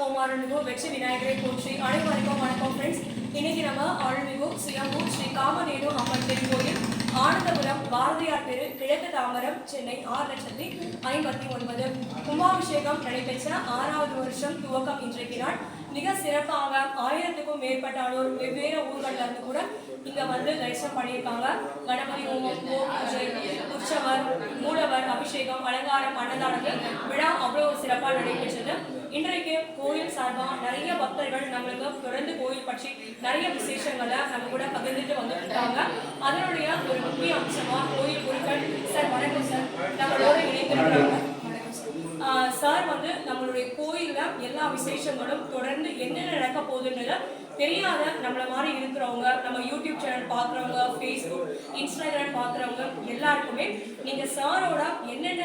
ஓம் வெற்றி விநாயகரை போற்றி அனைவருக்கும் வணக்கம் ஃப்ரெண்ட்ஸ் இன்னைக்கு நம்ம அருள்மிகு சுயம்பு ஸ்ரீ காமநேடு அம்மன் திருக்கோயில் ஆனந்தபுரம் பாரதியார் தெரு கிழக்கு தாமரம் சென்னை ஆறு லட்சத்தி ஐம்பத்தி ஒன்பது. கும்பாபிஷேகம் நடைபெற்ற ஆறாவது வருஷம் துவக்கம் இன்றைக்கு நாள் மிக சிறப்பாக ஆயிரத்துக்கும் மேற்பட்டானோர் வெவ்வேறு ஊர்களில் இருந்து கூட இங்க வந்து தரிசனம் பண்ணியிருக்காங்க. கணபதி ஹோமம் கோ பூஜை உற்சவர் மூலவர் அபிஷேகம் அலங்காரம் அன்னதானங்கள் விழா அவ்வளவு சிறப்பாக நடைபெற்றது. இன்றைக்கு கோயில் சார்பாக நிறைய பக்தர்கள் நம்மளுக்கு தொடர்ந்து கோயில் பற்றி நிறைய விசேஷங்களை நம்ம கூட பகிர்ந்துட்டு வந்துட்டு இருக்காங்க அதனுடைய ஒரு முக்கிய அம்சமா கோயில் குருக்கள் சார் வணக்கம் சார். நம்மளோட இணைந்திருக்காங்க சார். ஆஹ் சார் வந்து நம்மளுடைய கோயில்ல எல்லா விசேஷங்களும் தொடர்ந்து என்னென்ன நடக்க போகுதுன்றத தெரியாத நம்மள மாதிரி இருக்கிறவங்க நம்ம யூடியூப் சேனல் பார்க்குறவங்க ஃபேஸ்புக் இன்ஸ்டாகிராம் பார்க்குறவங்க எல்லாருக்குமே நீங்க சாரோட என்னென்ன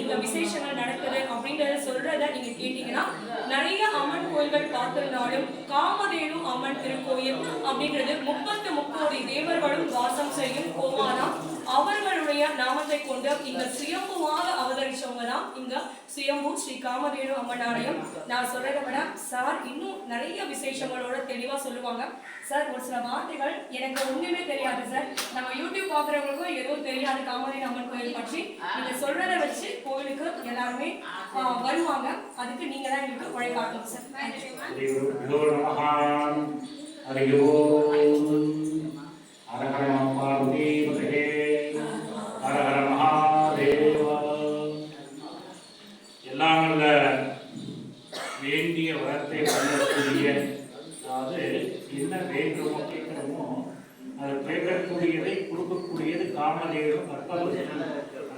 இங்க விசேஷங்கள் நடக்குது அப்படின்றத சொல்றத நீங்க கேட்டீங்கன்னா நிறைய அம்மன் கோயில்கள் பார்த்திருந்தாலும் காமதேனு அம்மன் திருக்கோயில் அப்படின்றது முப்பத்து முப்பது தேவர்களும் வாசம் செய்யும் கோமாதான் அவர்களுடைய நாமத்தை கொண்டு இங்க சுயம்புவாக அவதரிச்சவங்க தான் இங்க சுயம்பு ஸ்ரீ காமதேனு அம்மன் ஆலயம். நான் சொல்றதை விட சார் நிறைய விசேஷங்களோட தெளிவா சொல்லுவாங்க. சார் ஒரு சில வார்த்தைகள் எனக்கு ஒண்ணுமே தெரியாது சார். நம்ம யூடியூப் பாக்குறவங்களுக்கும் எதுவும் தெரியாது. காமதி அம்மன் கோயில் பற்றி. நீங்க சொல்கிறத வச்சு கோயிலுக்கு எல்லாருமே வருவாங்க. அதுக்கு நீங்க தான் எங்களுக்கு வழிகாட்டணும் சார்.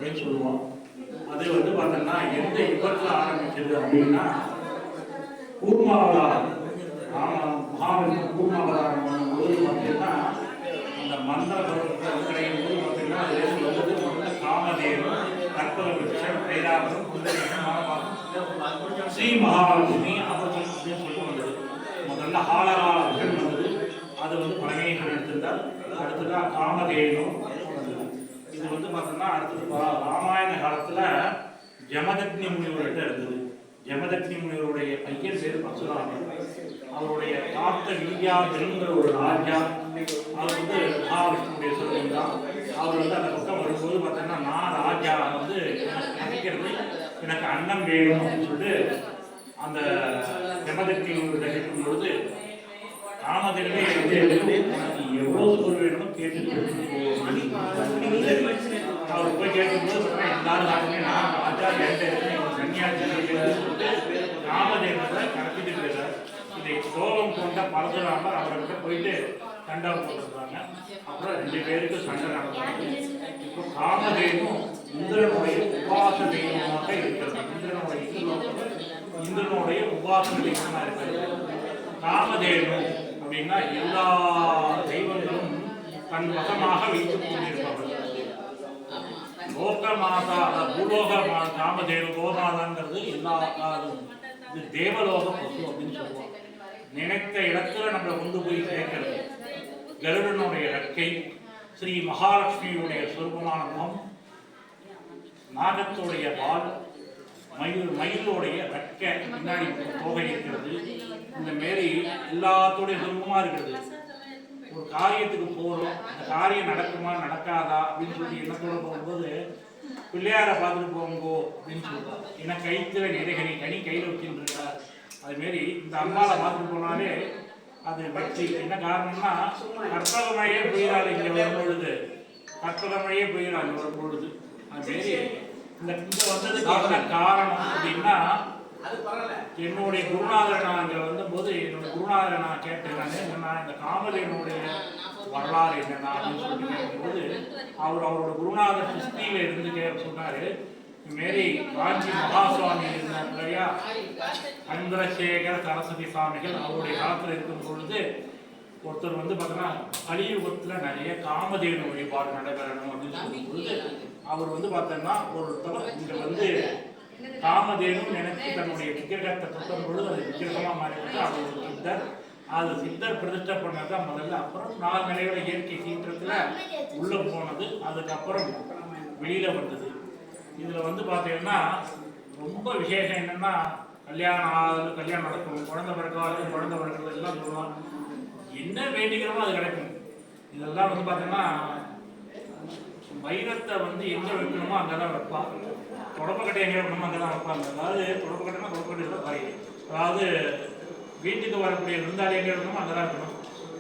அப்படின்னு சொல்லுவோம். அது வந்து பார்த்தோம்னா எந்த யுகத்தில் ஆரம்பிச்சது அப்படின்னா கூர்மாவதாரம். மகாவிஷ்ணு கூர்மாவதாரம் பண்ணும்போது பார்த்தீங்கன்னா அந்த மந்திர பருவத்தில் கிடைக்கும் போது பார்த்தீங்கன்னா அதுலேருந்து வந்தது முதல்ல காமதேவம் கற்பக விருட்சம் ஐராவதம் ஸ்ரீ மகாலட்சுமி அபதம் அப்படின்னு சொல்லி வந்தது. முதல்ல ஹாலகாலர்கள் வந்தது. அது வந்து பழமையை எடுத்திருந்தார். அடுத்ததான் காமதேவம் இது வந்து பார்த்தோம்னா அடுத்தது பா- ராமாயண காலத்துல ஜமதக்னி முனிவர்கிட்ட இருந்தது. ஜமதக்னி முனிவருடைய பையன் பேர் பரசுராமன். அவருடைய காத்த வித்யாங்கிற ஒரு ராஜா. அவர் வந்து மகாவிஷ்ணுடைய சொல்லுங்க தான். அவர் வந்து அந்த பக்கம் வரும்போது பார்த்தோம்னா நான் ராஜா வந்து நினைக்கிறது எனக்கு அன்னம் வேணும் அப்படின்னு சொல்லிட்டு அந்த ஜமதக்னி முனிவர்கிட்ட கேட்கும் பொழுது காமதேவனே வந்து எனக்கு எவ்வளவு சோறு வேணுமோ கேட்டு கொடுத்துட்டு போ அப்படின்னு அவர் போய் கேட்கும்போது சொன்னா எல்லாரும் நான் ராஜா என்கிட்ட இருக்கேன் இவன் சன்னியாசி அப்படின்னு சொல்லிட்டு காமதேவனை கடத்திட்டு போயிடுறார் இதை கோபம் கொண்ட பரதுராமர் அவர்கிட்ட போயிட்டு சண்டை போட்டுருக்காங்க. அப்புறம் ரெண்டு பேருக்கு சண்டை நடந்தாங்க இப்போ காமதேவம் இந்திரனுடைய உபாச தெய்வமாக இருக்கிறது இந்திரனுடைய இந்திரனுடைய உபாச தெய்வமாக இருக்கிறது காமதேனு அப்படின்னா எல்லா தெய்வங்களும் தன் வசமாக வைத்துக் கொண்டிருப்பவர்கள் லோக மாதா பூலோக மா காமதேவ கோமாதாங்கிறது எல்லா இது தேவலோக பசு அப்படின்னு சொல்லுவோம் நினைத்த இடத்துல நம்மளை கொண்டு போய் சேர்க்கிறது. கருடனுடைய ரெக்கை ஸ்ரீ மகாலட்சுமியுடைய சொருபமான முகம் நாகத்துடைய வால் மயில் மயிலுடைய ரெக்கை பின்னாடி தோகை இருக்கிறது. இந்த மாரி எல்லாத்தோடைய சொருபமா இருக்கிறது. ஒரு காரியத்துக்கு போறோம். அந்த காரியம் நடக்குமா நடக்காதா அப்படின்னு சொல்லி எண்ணத்தோட போகும்போது பிள்ளையாரை பார்த்துட்டு போங்கோ அப்படின்னு சொல்லுவோம் ஏன்னா கைத்துல நிறைகனி கனி கையில வச்சுட்டு இருக்கார் அதுமாரி இந்த அம்மாவை பார்த்துட்டு போனாலே அது பக்தி. என்ன காரணம்னா கற்பகமழையே பெய்கிறாள் இங்க வரும்பொழுது. கற்பகமழையே பெய்கிறாள் வரும்பொழுது. அது மாரி இந்த வந்ததுக்கு என்ன காரணம் அப்படின்னா என்னுடைய குருநாதரை நான் அங்கே வந்தபோது என்னோட குருநாதரை நான் நான் இந்த காமதேவனுடைய வரலாறு என்னன்னா அப்படின்னு சொல்லி கேட்கும்போது அவர் அவரோட குருநாதர் கிருஷ்ணியில இருந்து கே சொன்னாரு. இதுமாரி காஞ்சி மகாசுவாமி இருந்தார் இல்லையா? சந்திரசேகர சரஸ்வதி சுவாமிகள் அவருடைய காலத்தில் இருக்கும் பொழுது ஒருத்தர் வந்து பார்த்தோன்னா கலியுகத்தில் நிறைய காமதேவன் வழிபாடு நடைபெறணும் அப்படின்னு சொல்லும் பொழுது அவர் வந்து பார்த்தோன்னா ஒருத்தவர் இங்கே வந்து காமதேனும் நினைத்து தன்னுடைய விக்கிரகத்தை தொட்டும் பொழுது அது விக்கிரகமாக மாறிவிட்டு அது ஒரு சித்தர். அது சித்தர் பிரதிஷ்டை பண்ணது தான் முதல்ல. அப்புறம் நாலு நிலையோட இயற்கை சீற்றத்துல உள்ள போனது. அதுக்கப்புறம் வெளியில வந்தது. இதுல வந்து பார்த்தீங்கன்னா ரொம்ப விசேஷம் என்னன்னா கல்யாணம் ஆகுது கல்யாணம் நடக்கும். குழந்தை பிறக்காது குழந்தை பிறக்கிறது எல்லாம் சொல்லலாம் என்ன வேண்டிக்கிறோமோ அது கிடைக்கும். இதெல்லாம் வந்து பார்த்தீங்கன்னா வைரத்தை வந்து எங்கே வைக்கணுமோ அங்கே தான் வைப்பான் தொடப்பக்கட்டை எங்கே வைக்கணுமோ அங்கே தான் வைப்பாங்க அதாவது தொடப்பக்கட்டைனா தொடப்பக்கட்டை தான் காய் அதாவது வீட்டுக்கு வரக்கூடிய விருந்தாளி எங்கே இருக்கணுமோ அங்கே தான் இருக்கணும்.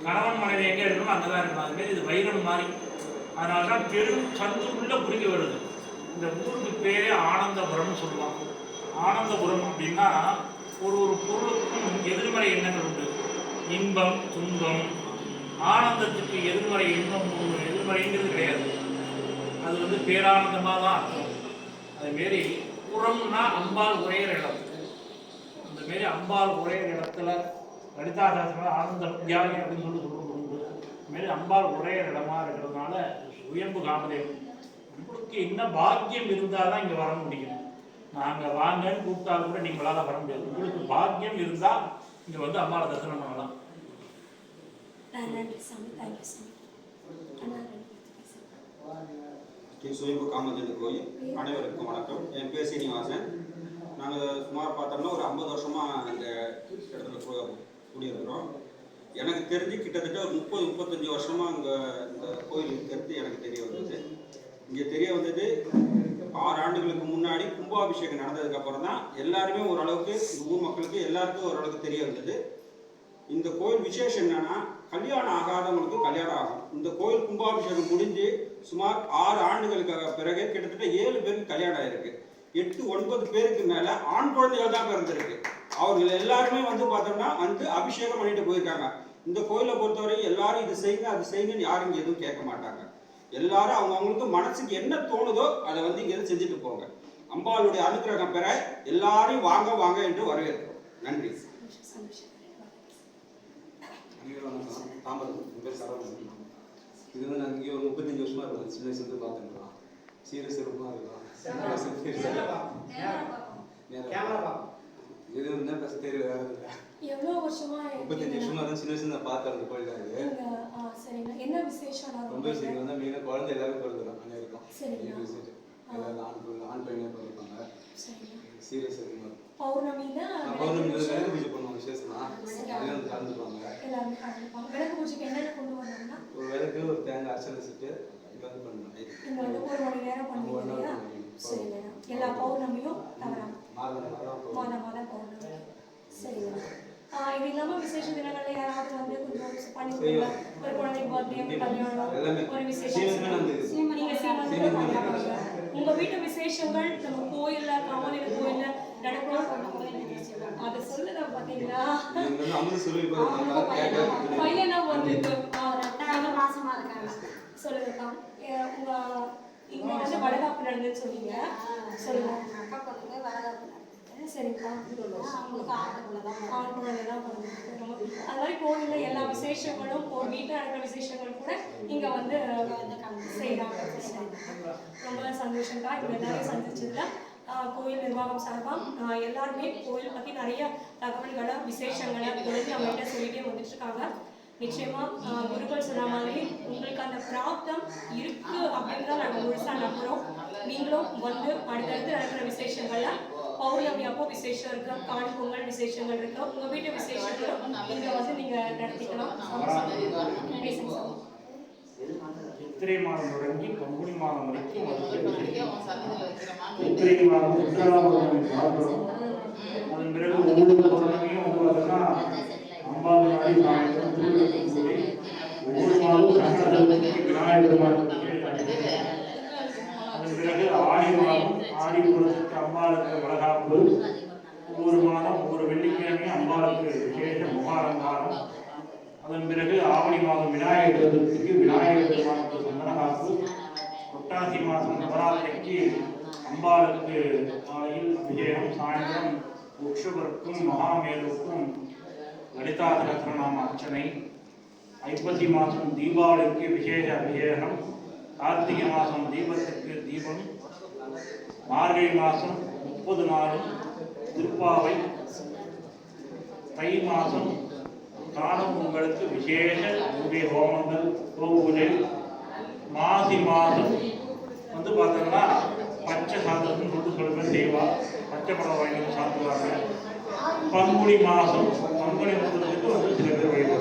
கணவன் மனைவி எங்கே இருக்கணுமோ அங்கே தான் இருக்கணும். அதுமாரி இது வைரம் மாதிரி. அதனால தான் பெரும் சந்துக்குள்ளே புரிஞ்சு வருது. இந்த ஊருக்கு பேரே ஆனந்தபுரம்னு சொல்லுவாங்க. ஆனந்தபுரம் அப்படின்னா ஒரு ஒரு பொருளுக்கும் எதிர்மறை எண்ணங்கள் உண்டு. இன்பம் துன்பம். ஆனந்தத்துக்கு எதிர்மறை இன்பம் எதிர்மறைங்கிறது கிடையாது. அது வந்து பேரானந்தமாக தான் அர்த்தம் அதுமாரி புறம்னா அம்பாள் உரையிற இடம். அந்த மாரி அம்பாள் உரையிற இடத்துல லலிதாசாசனம் ஆனந்த தியாகி அப்படின்னு சொல்லி சொல்றது உண்டு அதுமாரி அம்பாள் உரையிற இடமா இருக்கிறதுனால சுயம்பு காமதேவன். உங்களுக்கு என்ன பாக்கியம் இருந்தால் தான் இங்கே வர முடியும். நாங்கள் வாங்கன்னு கூப்பிட்டா கூட நீங்களால் வர முடியாது. உங்களுக்கு பாக்கியம் இருந்தால் இங்கே வந்து அம்மாவை தரிசனம் பண்ணலாம். நன்றி சாமி. தேங்க்யூ சாமி. ஸ்ரீ சுயம்பு காமதேவி கோயில் அனைவருக்கும் வணக்கம். என் பேர் சீனிவாசன். நாங்கள் சுமார் பார்த்தோம்னா ஒரு ஐம்பது வருஷமாக இந்த இடத்துல கு- குடியிருக்கிறோம். எனக்கு தெரிஞ்சு கிட்டத்தட்ட ஒரு முப்பது முப்பத்தஞ்சு வருஷமாக அங்கே இந்த கோயில் இருக்கிறது எனக்கு தெரிய வந்தது. இங்கே தெரிய வந்தது ஆறு ஆண்டுகளுக்கு முன்னாடி கும்பாபிஷேகம் நடந்ததுக்கப்புறம் தான் எல்லாருமே ஓரளவுக்கு ஊர் மக்களுக்கு எல்லாருக்கும் ஓரளவுக்கு தெரிய வந்தது. இந்த கோயில் விசேஷம் என்னன்னா கல்யாணம் ஆகாதவங்களுக்கு கல்யாணம் ஆகும். இந்த கோயில் கும்பாபிஷேகம் முடிஞ்சு சுமார் ஆறு ஆண்டுகளுக்கு பிறகு கிட்டத்தட்ட ஏழு பேருக்கு கல்யாணம் ஆயிருக்கு. எட்டு ஒன்பது பேருக்கு மேல ஆண் குழந்தைகள் தான் பிறந்திருக்கு. அவர்கள் எல்லாருமே வந்து பார்த்தோம்னா வந்து அபிஷேகம் பண்ணிட்டு போயிருக்காங்க. இந்த கோயிலை பொறுத்தவரை எல்லாரும் இது செய்யுங்க அது செய்யுங்கன்னு யாரும் இங்க எதுவும் கேட்க மாட்டாங்க. எல்லாரும் அவங்க அவங்களுக்கு மனசுக்கு என்ன தோணுதோ அதை வந்து இங்க இருந்து செஞ்சுட்டு போங்க. அம்பாளுடைய அனுக்கிரகம் பெற எல்லாரையும் வாங்க வாங்க என்று வரவேற்கிறோம். நன்றி. சந்தோஷம், இது வந்து நாங்கள் இங்கே ஒரு முப்பத்தஞ்சு வருஷமா இருக்கோம். சின்ன வயசுலேருந்து பார்த்துருக்கோம். சீர சிறப்பாக இருக்கோம். நேரா இது வந்து பேச தெரியல வேற இல்லை. எவ்வளோ வருஷமா முப்பத்தஞ்சு வருஷமா தான் சின்ன வயசுல நான் பார்த்தேன் அந்த கோயில் தான் சரிங்க. என்ன விசேஷம் நான் ரொம்ப சீக்கிரம் வந்து மெயினாக குழந்தை எல்லாரும் பிறந்துடும் அனைவருக்கும் சரிங்க. இது விசிட் எல்லாரும் ஆண் ஆண் பையனே பிறப்பாங்க சரிங்க. சீரியஸ் இருக்கும் பௌர்ணமியில பௌர்ணமி விளக்கு பூஜை. பண்ணுவாங்க விசேஷமா? அதுலேயும் வந்து கலந்துப்பாங்க. எல்லாருமே கலந்துப்பாங்க. விளக்கு பூஜைக்கு என்னென்ன கொண்டு வந்தாங்கன்னா ஒரு விளக்கு ஒரு தேங்காய் அர்ச்சனை வந்து பண்ணுவாங்க வந்து ஒரு மணி நேரம் பண்ணுவீங்க எல்லா பௌர்ணமியும் தவறாம மாதம் மாதம் பௌர்ணமி. ஆ, இது இல்லாம விசேஷ தினங்கள்ல யாராவது வந்து கொஞ்சம் பண்ணி கொடுங்க ஒரு குழந்தை பர்த்டே கல்யாணம் எல்லாமே. ஒரு விசேஷம். சீமந்தமே நடந்தது. நீங்க சீமந்தமே சீமந்தமே பண்ணுவாங்க. உங்க வீட்டு விசேஷங்கள் நம்ம கோயில்ல காமலின கோயில்ல அதை சொல்லுத பாத்தீங்களா வந்து பையனா? ரெண்டாயிரம் மாசமா இருக்காங்க. சொல்லுங்கக்கா. உங்க இங்க வந்து வளகாப்பு நடந்ததுன்னு சொன்னீங்க. சொல்லுங்க. அக்கா பொண்ணுக்கு நடக்குது சரிங்கக்கா அவங்களுக்கு ஆண் குழந்தை தான். அது மாதிரி கோயில்ல எல்லா விசேஷங்களும் ஒரு வீட்டில் நடக்கிற விசேஷங்கள் கூட இங்க வந்து செய்யறாங்க ரொம்ப சந்தோஷம்க்கா. இங்க எல்லாரையும் சந்திச்சதுல கோயில் நிர்வாகம் சார்பா ஆஹ், எல்லாருமே கோயில் பத்தி நிறைய தகவல்களை விசேஷங்களை தொடர்ந்து நம்ம கிட்ட சொல்லிட்டே வந்துட்டு இருக்காங்க நிச்சயமா குருக்கள் சொன்ன மாதிரி உங்களுக்கு அந்த பிராப்தம் இருக்கு அப்படின்னு தான் நாங்கள் முழுசா நம்புறோம். நீங்களும் வந்து அடுத்தடுத்து நடக்கிற விசேஷங்கள்ல பௌர்ணமி அப்போ விசேஷம் இருக்கு காணி பொங்கல் விசேஷங்கள் இருக்கு உங்க வீட்டு விசேஷங்களும் இங்க வந்து நீங்க நடத்திக்கலாம். சித்திரை மாதம் தொடங்கி பங்குனி மாதம் வரைக்கும் சித்திரை மாதம் உத்தராபுரம் பார்க்கிறோம் அதன் பிறகு ஒவ்வொரு பௌர்ணமியும் ஒவ்வொருனா அம்பாள் நாடி சாயந்தரம் திருவிழா கூடி ஒவ்வொரு மாதம் சங்கரத்துக்கு விநாயகர் அதன் பிறகு ஆடி மாதம் ஆடி பூரத்துக்கு அம்பாளுக்கு வளகாப்பு. ஒவ்வொரு மாதம் ஒவ்வொரு வெள்ளிக்கிழமையும் அம்பாளுக்கு விசேஷ முகாலங்காரம். அதன் பிறகு ஆவணி மாதம் விநாயகர் சதுர்த்திக்கு விநாயகர் பெருமானுக்கு சந்தனகாப்பு புரட்டாசி மாதம் நவராத்திரிக்கு அம்பாளுக்கு காலையில் அபிஷேகம் சாயந்தரம் உக்ஷபருக்கும் மகாமேலுக்கும் லலிதா சகசிரநாம அர்ச்சனை ஐப்பசி மாதம் தீபாவளிக்கு விசேஷ அபிஷேகம் கார்த்திகை மாதம் தீபத்துக்கு தீபம் மார்கழி மாதம் முப்பது நாளும் திருப்பாவை தை மாதம் நானும் உங்களுக்கு விசேஷ பூஜை ஹோமங்கள் கோபூஜை மாசி மாதம் வந்து பார்த்தோம்னா பச்சை சாதத்துன்னு சொல்லிட்டு சொல்லுங்க செய்வா பச்சை பழம் வாங்கி சாப்பிடுவாங்க. பங்குனி மாதம் பங்குனி மாதத்துக்கு வந்து சில பேர்